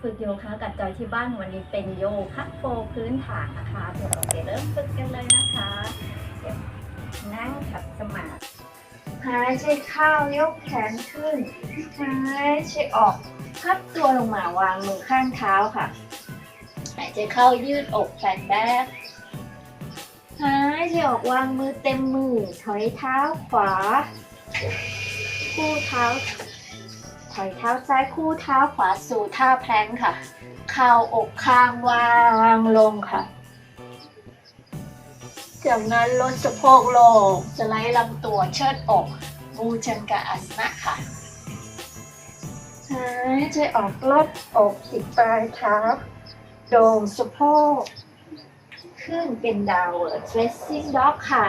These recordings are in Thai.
ฝึกโยคะกับจอยที่บ้านวันนี้เป็นโยคะโฟร์พื้นฐานนะคะเดี๋ยวเราไปเริ่มฝึกกันเลยนะคะเดี๋ยวนั่งขัดสมาธิหายใจเข้ายกแขนขึ้นหายใจออกพับตัวลงมาวางมือข้างเท้าค่ะหายใจเข้ายืดอกแขนแบกหายใจออกวางมือเต็มมือถอยเท้าขวาคู่เท้า อยเท้าซ้ายคู่เท้าขวาสู่ท่าแพลงค่ะ เข่าอกข้างวางลงค่ะ จากนั้นลดสะโพกลงสไลด์ลำตัวเชิดอกบูชันกะอาสนะค่ะหายใจออกลดอกติดปลายเท้า โด่งสะโพก ขึ้นเป็นดาวเวิร์ดเฟสซิ่งด็อกค่ะ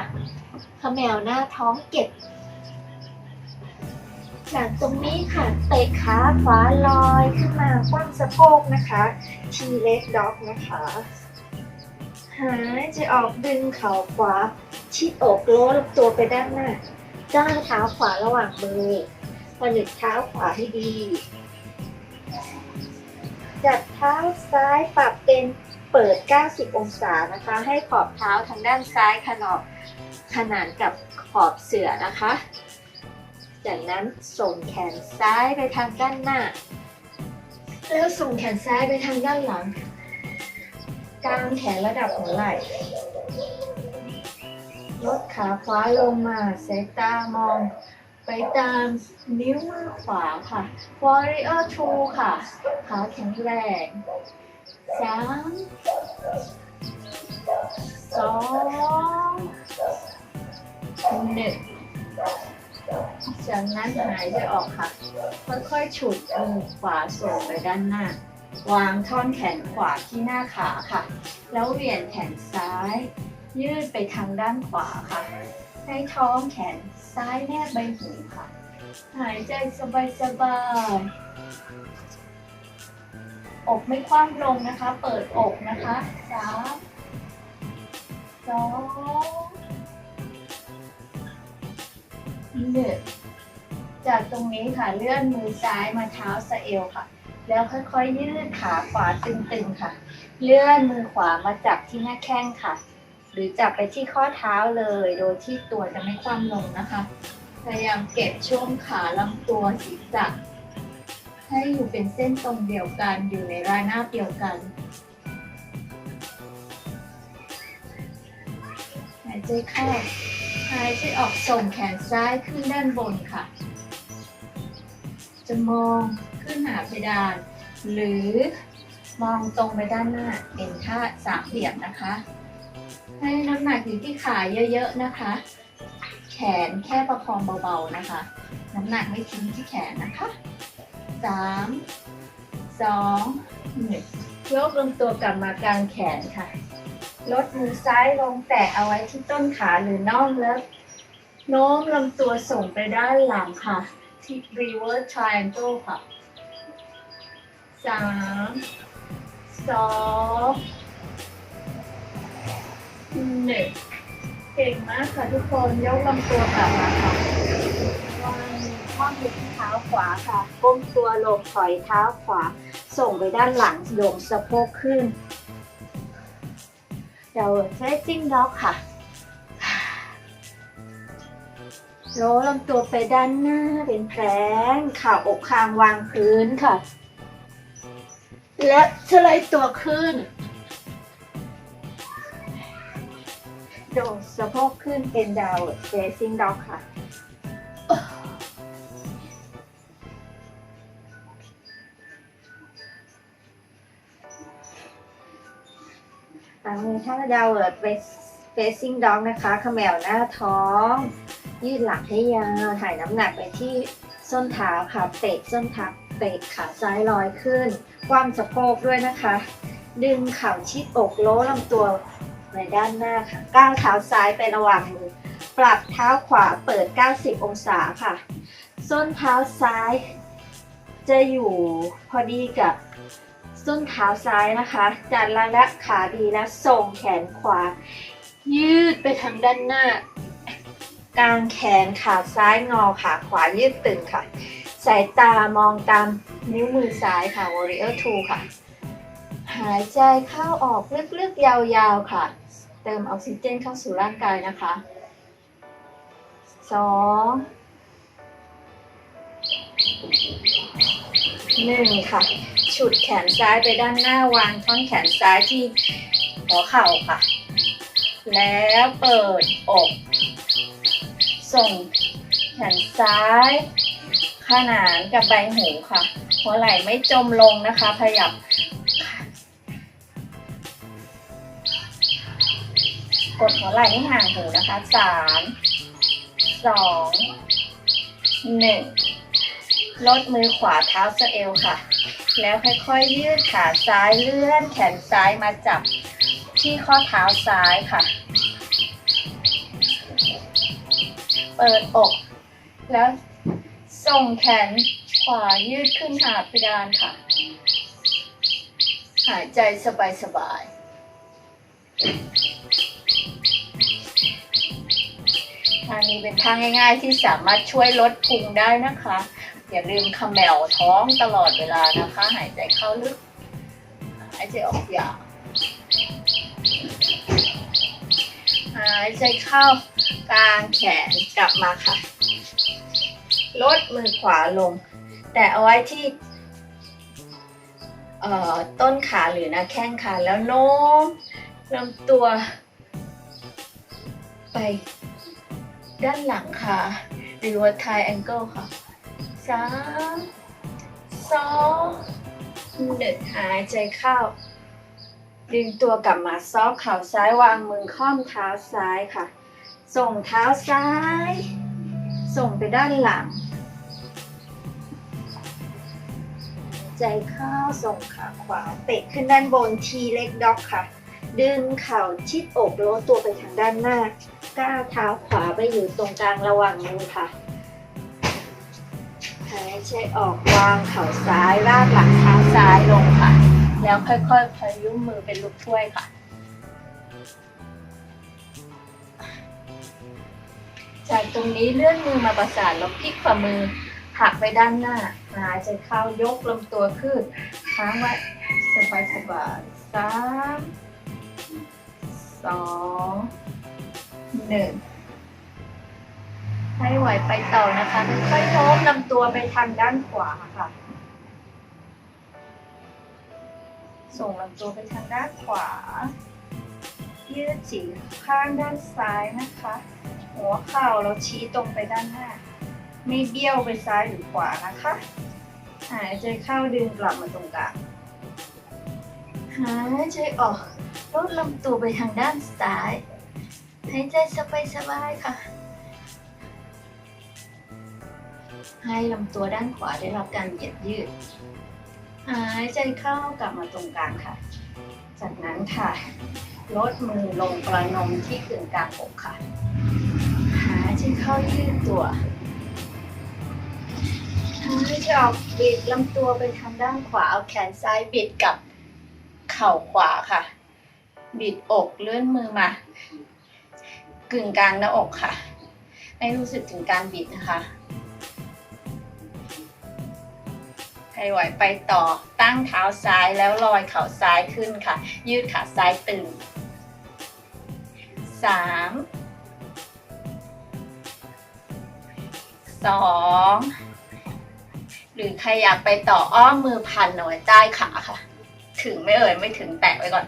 เขมวหน้าท้องเก็บ จากตรงนี้ค่ะ เตะขาขวาลอยขึ้นมาคว่ำสะโพกนะคะ ทีเล็กด็อกนะคะ หายใจออกดึงเข่าขวา ชิดอกโล้ลำตัวไปด้านหน้าก้าวเท้าขวาระหว่างมือผนึกเท้าขวาให้ดี จัดเท้าซ้ายปรับเป็นเปิด 90 องศานะคะ ให้ขอบเท้าทางด้านซ้ายขนอบขนานกับขอบเสื่อนะคะ จากนั้นส่งแขนซ้ายไปทางด้านหน้า แล้วส่งแขนซ้ายไปทางด้านหลัง กางแขนระดับหัวไหล่ลดขาขวาลงมาสายตามอง ไปตามนิ้วมือขวาค่ะ Warrior Two ค่ะ ขาแข็งแรงสามสองหนึ่ง จากนั้นหายใจออกค่ะ ค่อยๆฉุดมือขวาส่งไปด้านหน้า วางท่อนแขนขวาที่หน้าขาค่ะ แล้วเหวี่ยงแขนซ้าย ยืดไปทางด้านขวาค่ะ ให้ท้องแขนซ้ายแนบใบหูค่ะ หายใจสบายๆ อกไม่คว่ำลงนะคะ เปิดอกนะคะสามสอง หนึ่งจากตรงนี้ค่ะเลื่อนมือซ้ายมาเท้าสะเอวค่ะ แล้วค่อยๆยืดขาขวาตึงๆค่ะ เลื่อนมือขวามาจับที่หน้าแข้งค่ะ หรือจับไปที่ข้อเท้าเลย โดยที่ตัวจะไม่คว่ำลงนะคะ พยายามเก็บช่วงขาลำตัวศีรษะให้อยู่เป็นเส้นตรงเดียวกันอยู่ในรายหน้าเดียวกันหายใจเข้า หายใจออกส่งแขนซ้ายขึ้นด้านบนค่ะ จะมองขึ้นหาเพดาน หรือมองตรงไปด้านหน้าเป็นท่าสามเหลี่ยมนะคะ ให้น้ำหนักอยู่ที่ขาเยอะๆนะคะ แขนแค่ประคองเบาๆนะคะ น้ำหนักไม่ทิ้งที่แขนนะคะสามสองหนึ่งยกลำตัวกลับมากลางแขนค่ะ ลดมือซ้ายลงแตะเอาไว้ที่ต้นขาหรือน่องแล้วโน้มลำตัวส่งไปด้านหลังค่ะ ที่ reverse triangle ค่ะสามสองหนึ่งเก่งมากค่ะทุกคนยกลำตัวกลับมาค่ะวางข้อมือที่เท้าขวาค่ะก้มตัวลงถอยเท้าขวา ส่งไปด้านหลังโยงสะโพกขึ้น เราเฟซซิ่งด็อกค่ะโน้ลำตัวไปด้านหน้าเป็นแผลงขาอกคางวางพื้นค่ะ และสไลด์ตัวขึ้น โดดสะโพกขึ้นเป็นดาวเซซิ่งด็อกค่ะ ท่าดาวเวิร์ดเฟซซิ่งด็อกนะคะเขมวหน้าท้อง ยืดหลังให้ยาวถ่ายน้ำหนักไปที่ส้นเท้าค่ะ เตะส้นเท้าเตะขาซ้ายลอยขึ้น คว่ำสะโพกด้วยนะคะ ดึงเข่าชิดอกโล้ลำตัวไปด้านหน้าค่ะ ก้าวเท้าซ้ายไประหว่างมือ ปรับเท้าขวาเปิด 90 องศาค่ะ ส้นเท้าซ้าย จะอยู่พอดีกับ ส้นเท้าซ้ายนะคะจัดระและขาดีแล้วส่งแขนขวา ยืดไปทางด้านหน้ากลางแขนขาซ้ายงอขาขวายืดตึงค่ะ สายตามองตามนิ้วมือซ้ายค่ะ Warrior 2ค่ะ หายใจเข้าออกลึกๆยาวๆค่ะ เติมออกซิเจนเข้าสู่ร่างกายนะคะสอง หนึ่งค่ะ ฉุดแขนซ้ายไปด้านหน้าวางท่อนแขนซ้ายที่หัวเข่าค่ะ แล้วเปิดอก ส่งแขนซ้าย ขนานกับใบหูค่ะ หัวไหล่ไม่จมลงนะคะ พยับกดหัวไหล่ให้ห่างหูนะคะสามสองหนึ่ง ลดมือขวาเท้าสะเอวค่ะ แล้วค่อยๆยืดขาซ้ายเลื่อนแขนซ้ายมาจับที่ข้อเท้าซ้ายค่ะ เปิดอก แล้วส่งแขนขวายืดขึ้นหาเพดานค่ะ หายใจสบายๆท่านี้เป็นท่าง่าย ๆ ที่สามารถช่วยลดพุงได้นะคะ อย่าลืมขมแมวท้องตลอดเวลานะคะ หายใจเข้าลึก หายใจออกยาวหายใจเข้ากลางแขนกลับมาค่ะ ลดมือขวาลง แต่เอาไว้ที่ต้นขาหรือหน้าแข้งค่ะแล้วโน้มลำตัว ไปด้านหลังค่ะ หรือว่า triangle ค่ะ สามสองหนึ่งหายใจเข้า ดึงตัวกลับมาซอกเข่าซ้ายวางมือค่อมเท้าซ้ายค่ะ ส่งเท้าซ้าย ส่งไปด้านหลัง ใจเข้าส่งขาขวาเตะขึ้นด้านบนทีเล็กด็อกค่ะ ดึงเข่าชิดอกโล้ตัวไปทางด้านหน้า ก้าวเท้าขวาไปอยู่ตรงกลางระหว่างมือค่ะ หายใจออกวางเข่าซ้ายลากหลังเท้าซ้ายลงค่ะ แล้วค่อยๆพยุ้มมือเป็นลูกถ้วยค่ะ จากตรงนี้เลื่อนมือมาประสานแล้วพลิกฝ่ามือหักไปด้านหน้า หายใจเข้ายกลำตัวขึ้นค้างไว้สบายสบายๆสามสองหนึ่ง ให้ไหวไปต่อนะคะค่อยๆโน้มลำตัวไปทางด้านขวาค่ะ ส่งลำตัวไปทางด้านขวา ยืดจีข้างด้านซ้ายนะคะ หัวเข่าเราชี้ตรงไปด้านหน้า ไม่เบี้ยวไปซ้ายหรือขวานะคะ หายใจเข้าดึงกลับมาตรงกลาง หายใจออกลดลำตัวไปทางด้านซ้าย หายใจสบายๆค่ะ ให้ลำตัวด้านขวาได้รับการเหยียดยืด หายใจเข้ากลับมาตรงกลางค่ะ จากนั้นค่ะ ลดมือลงประนมที่กึ่งกลางอกค่ะ หายใจเข้ายืดตัวหายใจออกบิดลำตัวไปทางด้านขวาเอาแขนซ้ายบิดกับเข่าขวาค่ะ บิดอกเลื่อนมือมา กึ่งกลางหน้าอกค่ะ ให้รู้สึกถึงการบิดนะคะ ให้ไหวไปต่อตั้งเท้าซ้ายแล้วลอยเข่าซ้ายขึ้นค่ะ ยืดขาซ้ายตึงสามสองหรือใครอยากไปต่ออ้อมมือพันเอาไว้ใต้ขาค่ะ ถึงไม่เอ่ยไม่ถึงแตะไว้ก่อน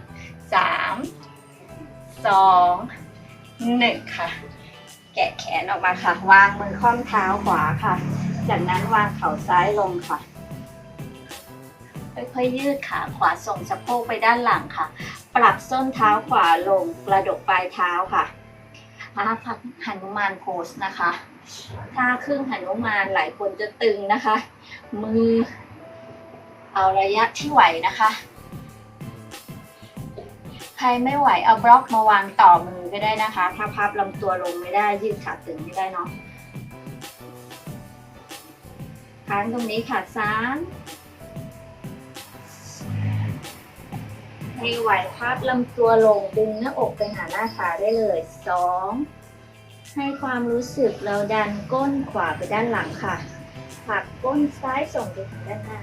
สามสองหนึ่งค่ะ แกะแขนออกมาค่ะ วางมือค่อมเท้าขวาค่ะ จากนั้นวางเข่าซ้ายลงค่ะ ค่อยๆยืดขาขวาส่งสะโพกไปด้านหลังค่ะ ปรับส้นเท้าขวาลงกระดกปลายเท้าค่ะมาพักหันุมานโพสนะคะถ้าครึ่งหันุมานหลายคนจะตึงนะคะ มือ เอาระยะที่ไหวนะคะ ใครไม่ไหวเอาบล็อกมาวางต่อมือก็ได้นะคะ ถ้าพับลำตัวลงไม่ได้ยืดขาตึงไม่ได้เนาะค้างตรงนี้ค่ะสาม ให้ไหวพับลำตัวลงดึงหน้าอกไปหาหน้าขาได้เลยสองให้ความรู้สึกเราดันก้นขวาไปด้านหลังค่ะผลักก้นซ้ายส่งไปทางด้านหน้า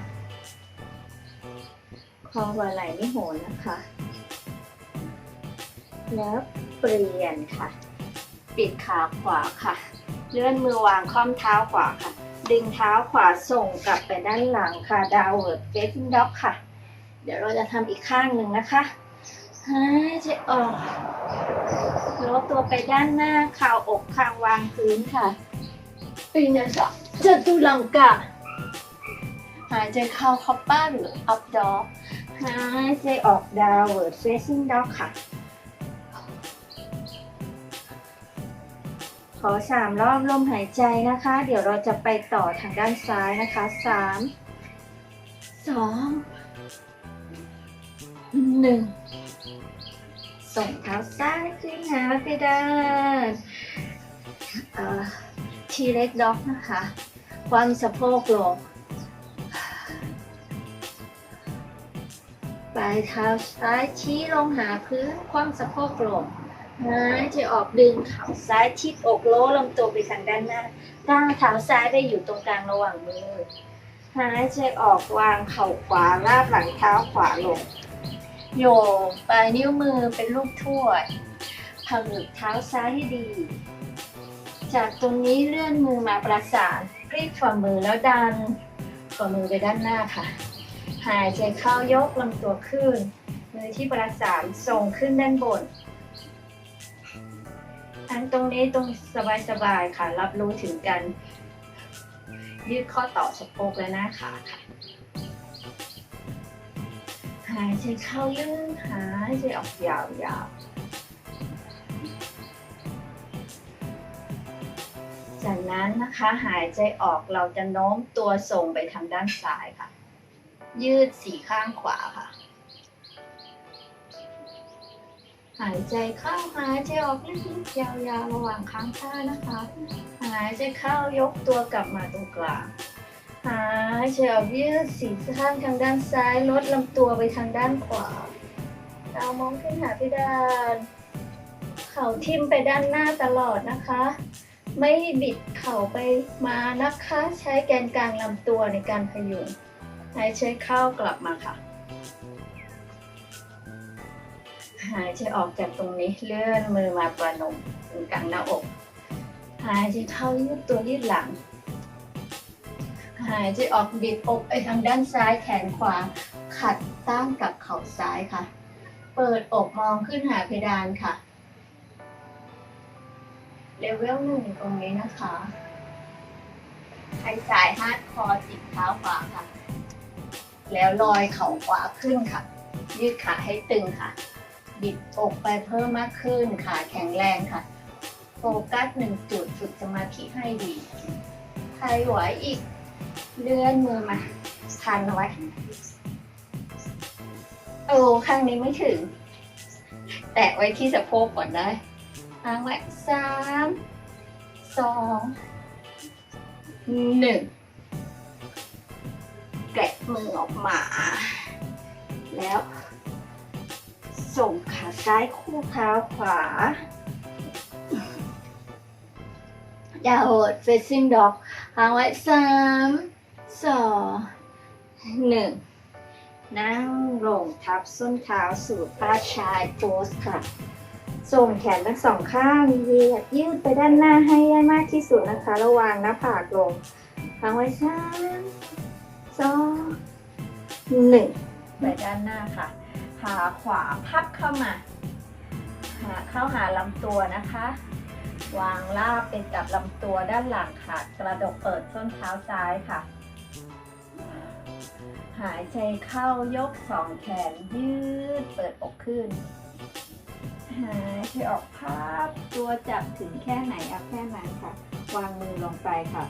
คอบ่าไหล่ไม่โหนนะคะ แล้วเปลี่ยนค่ะ ปิดขาขวาค่ะ เลื่อนมือวางค่อมเท้าขวาค่ะ ดึงเท้าขวาส่งกลับไปด้านหลังค่ะ downward facing dog ค่ะ ดี๋ยวเราจะทำอีกข้างหนึ่งนะคะหายใจออกโน้มตัวไปด้านหน้าข่าวอกคางวางพื้นค่ะปีนสะจตุลังกะหายใจเข้า copper หรือ up dog หายใจออก downward facing dog ค่ะ ขอสามรอบลมหายใจนะคะ เดี๋ยวเราจะไปต่อทางด้านซ้ายนะคะสามสอง หนึ่งส่งเท้าซ้ายขึ้นหาเพดานทีเล็กด็อกนะคะ ควางสะโพกลง ปลายเท้าซ้ายชี้ลงหาพื้น คว่ำสะโพกลงหายใจออกดึงเข่าซ้ายชิดอกโล้ลำตัวไปทางด้านหน้าก้าวเท้าซ้ายไปอยู่ตรงกลางระหว่างมือ หายใจออกวางเข่าขวาลาดหลังเท้าขวาลง โยกปลายนิ้วมือเป็นลูกถ้วยผลึกเท้าซ้ายให้ดี จากตรงนี้เลื่อนมือมาประสานพลิกฝ่ามือแล้วดันฝ่ามือไปด้านหน้าค่ะ หายใจเข้ายกลำตัวขึ้น มือที่ประสานส่งขึ้นด้านบนอันตรงนี้ตรงสบายๆค่ะ รับรู้ถึงกันยืดข้อต่อสะโพกและหน้าขาค่ะ หายใจเข้าลึกหายใจออกยาวๆ จากนั้นนะคะหายใจออกเราจะโน้มตัวส่งไปทางด้านซ้ายค่ะ ยืดสี่ข้างขวาค่ะ หายใจเข้าหายใจออกลึกๆยาวๆระหว่างข้างท่านะคะ หายใจเข้ายกตัวกลับมาตรงกลาง หายใจออกยืดสี่ข้างทางด้านซ้ายลดลำตัวไปทางด้านขวาดามองขึ้นหาพิดาน เข่าทิ่มไปด้านหน้าตลอดนะคะ ไม่บิดเข่าไปมานะคะ ใช้แกนกลางลำตัวในการพยุงหายใจเข้ากลับมาค่ะ หายใจออกจากตรงนี้เลื่อนมือมาประนมตรงกลางหน้าอก หายใจเข้ายืดตัวยืดหลัง หายใจออกบิดอกไปทางด้านซ้ายแขนขวา ขัดต้านกับเข่าซ้ายค่ะ เปิดอกมองขึ้นหาเพดานค่ะเลเวลหนึ่งตรงนี้นะคะใช้สายฮาร์ดคอร์จิบเท้าขวาค่ะ แล้วลอยเข่าขวาขึ้นค่ะ ยืดขาให้ตึงค่ะ บิดอกไปเพิ่มมากขึ้นขาแข็งแรงค่ะ โฟกัสหนึ่งจุดฝึกสมาธิให้ดีใครไหวอีก เลื่อนมือมาพันเอาไว้โอ้ข้างนี้ไม่ถึง แตะไว้ที่สะโพกก่อนได้ค้างไว้สามสองหนึ่งแกะมือออกมา แล้ว ส่งขาซ้ายคู่เท้าขวา ดาวด facing dog หางไว้สามสองหนึ่งนั่งลงทับส้นเท้าสู่ท่าชายโพสค่ะ ส่งแขนทั้งสองข้างเหยียดยืดไปด้านหน้าให้ได้มากที่สุดนะคะ ระวางหน้าผากลงหางไว้สามสองหนึ่งไปด้านหน้าค่ะ ขาขวาพับเข้ามา หาเข้าหาลำตัวนะคะ วางลาบไปกับลำตัวด้านหลังค่ะ กระดกเปิดส้นเท้าซ้ายค่ะ หายใจเข้ายกสองแขนยืดเปิดอกขึ้น หายใจออกพับตัวจับถึงแค่ไหนเอาแค่นั้นค่ะ วางมือลงไปค่ะ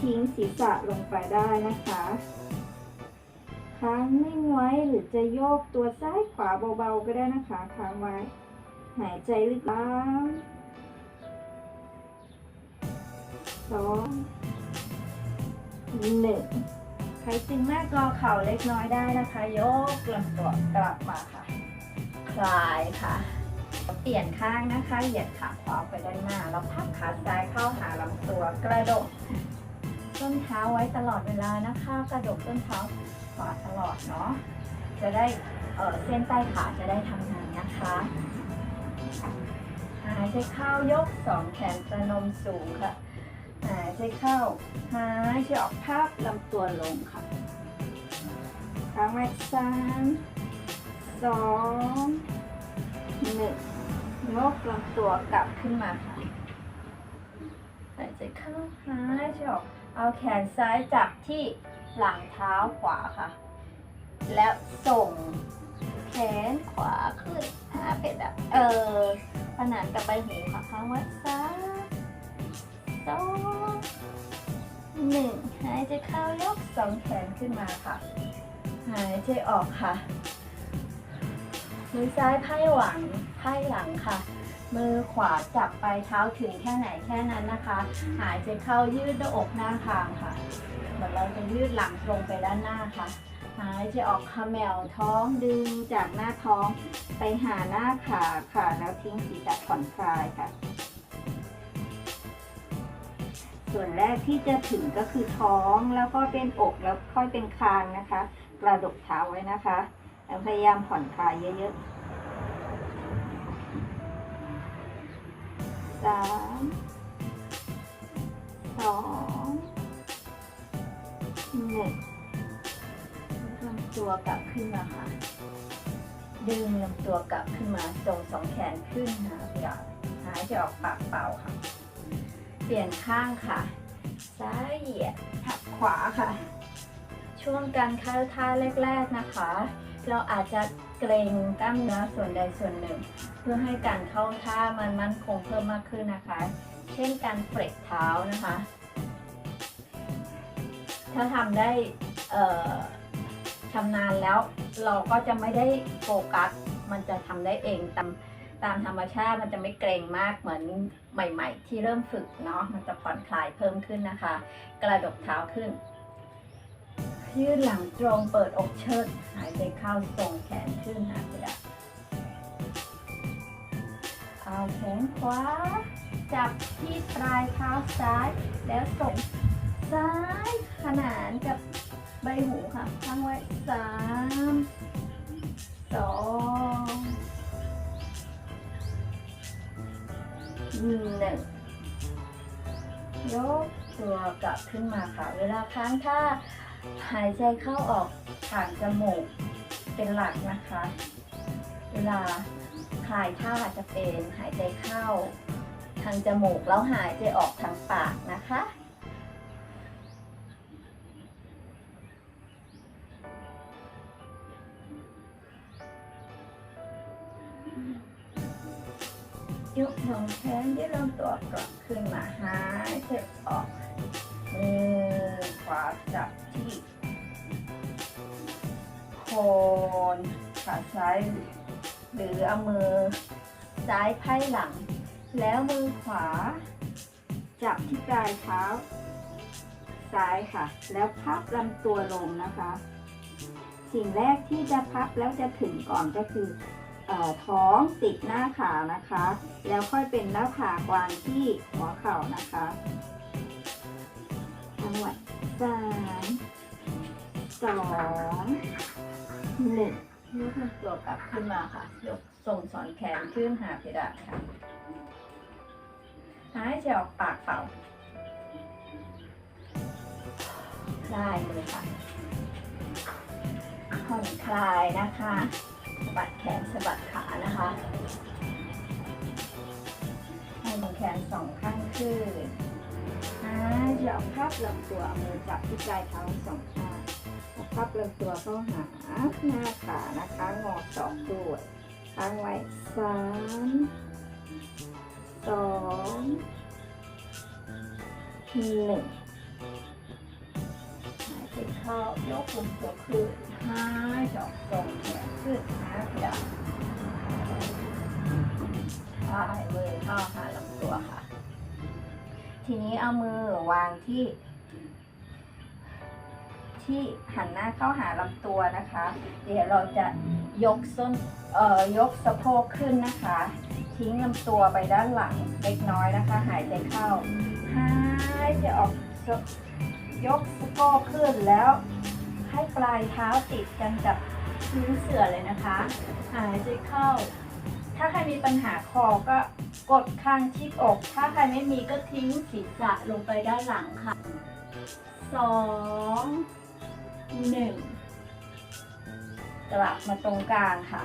ทิ้งศีรษะลงไปได้นะคะค้างนิ่งไว้หรือจะโยกตัวซ้ายขวาเบาๆก็ได้นะคะค้างไว้ หายใจลึกล้ สองหนึ่งใครตึงหน้ากอเข่าเล็กน้อยได้นะคะ ยกลำตัวกลับมาค่ะ คลายค่ะ เปลี่ยนข้างนะคะ เหยียดขาขวาไปด้านหน้า แล้วพับขาซ้ายเข้าหาลำตัวกระดกส้นเท้าไว้ตลอดเวลานะคะ กระดกส้นเท้าขวาตลอดเนาะจะได้เเส้นใต้ขาจะได้ทำงานนะคะหายใจเข้ายกสองแขนประนมสูงค่ะ หายใจเข้า หายใจออกพับลำตัวลงค่ะครั้งแรกสามสองหนึ่งยกลำตัวกลับขึ้นมาค่ะหายใจเข้าหายใจออกเอาแขนซ้ายจับที่หลังเท้าขวาค่ะ แล้วส่งแขนขวาขึ้นอาเป็นแบบเออ ขนานกับใบหูค่ะครั้งไว้สาม สองหนึ่งหายใจเข้ายกสองแขนขึ้นมาค่ะ หายใจออกค่ะ มือซ้ายไพ่หวังไพ่หลังค่ะ มือขวาจับปลายเท้าถึงแค่ไหนแค่นั้นนะคะ หายใจเข้ายืดหน้าอกหน้าคางค่ะเหมือนเราจะยืดหลังตรงไปด้านหน้าค่ะ หายใจออกขมวท้องดึงจากหน้าท้องไปหาหน้าขาค่ะแล้วทิ้งศีรษะผ่อนคลายค่ะ ส่วนแรกที่จะถึงก็คือท้องแล้วก็เป็นอกแล้วค่อยเป็นคางนะคะ กระดกเท้าไว้นะคะแล้วพยายามผ่อนคลายเยอะๆสามสองหนึ่งลำตัวกลับขึ้นมาค่ะ ดึงลำตัวกลับขึ้นมาส่งสองแขนขึ้นนะอย่าหายใจออกปากเปล่าค่ะ ปลี่ยนข้างค่ะ ซ้ายเหยียดทับขวาค่ะ ช่วงการเข้าท่าแรก ๆนะคะ เราอาจจะเกรงกล้ามเนื้อส่วนใดส่วนหนึ่ง เพื่อให้การเข้าท่ามันมั่นคงเพิ่มมากขึ้นนะคะ เช่นการเฟรกเท้านะคะ ถ้าทำได้เอ่อชำนาญแล้วเราก็จะไม่ได้โฟกัส มันจะทำได้เองตาม ตามธรรมชาติมันจะไม่เกรงมากเหมือนใหม่ ๆ ที่เริ่มฝึกเนาะมันจะผ่อนคลายเพิ่มขึ้นนะคะ กระดกเท้าขึ้น ยืดหลังตรงเปิดอกเชิดหายใจเข้าส่งแขนขึ้นหาไปได้เอาแขนขวา จับที่ปลายเท้าซ้าย แล้วส่งซ้ายขนานกับใบหูค่ะตั้งไว้สามสอง หนึ่งยกตัวกลับขึ้นมาค่ะ เวลาค้างท่าหายใจเข้าออกผ่านจมูกเป็นหลักนะคะ เวลาคลายท่าจะเป็นหายใจเข้าทางจมูกแล้วหายใจออกทางปากนะคะ แขนยืดลำตัวกลับขึ้นมาหายใจออกมือขวาจับที่โคนขาซ้ายหรือเอามือซ้ายไพ่หลัง แล้วมือขวา จับที่ปลายเท้า ซ้ายค่ะ แล้วพับลำตัวลงนะคะ สิ่งแรกที่จะพับแล้วจะถึงก่อนก็คือ ท้องติดหน้าขานะคะ แล้วค่อยเป็นหน้าผากวางที่หัวเข่านะคะจังหวะสามสองหนึ่งยกตัวกลับขึ้นมาค่ะ ยกส่งสอนแขนขึ้นหาเพดานค่ะ หายใจออกปากเป่าคลายมือค่ะผ่อนคลายนะคะ สะบัดแขนสะบัดขานะคะให้มือแขนสองข้างขึ้นหายใจออกพับลำตัวเอามือจับที่ปลายเท้าสองข้างแล้วพับลำตัวเข้าหาหน้าขานะคะ งอศอกด้วยค้างไว้สามสองหนึ่งหายใจเข้ายกลำตัวขึ้นห้ายใจออกส่ง ทีนี้เอามือวางที่ ที่หันหน้าเข้าหาลำตัวนะคะ เดี๋ยวเราจะยกส้นเอ่อยกสะโพกขึ้นนะคะ ทิ้งลำตัวไปด้านหลังเล็กน้อยนะคะ หายใจเข้าหายใจออกยกสะโพกขึ้นแล้ว ให้ปลายเท้าติดกันกับพื้นเสื่อเลยนะคะ หายใจเข้า ถ้าใครมีปัญหาคอก็กดคางชิดอก ถ้าใครไม่มีก็ทิ้งศีรษะลงไปด้านหลังค่ะสองหนึ่งกลับมาตรงกลางค่ะ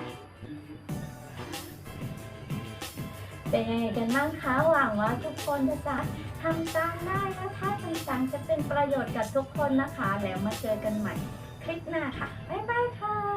เป็นยังไงกันบ้างคะหวังว่าทุกคนจะทำตามได้นะคะต่างจะเป็นประโยชน์กับทุกคนนะคะ แล้วมาเจอกันใหม่คลิปหน้าค่ะ บ๊ายบายค่ะ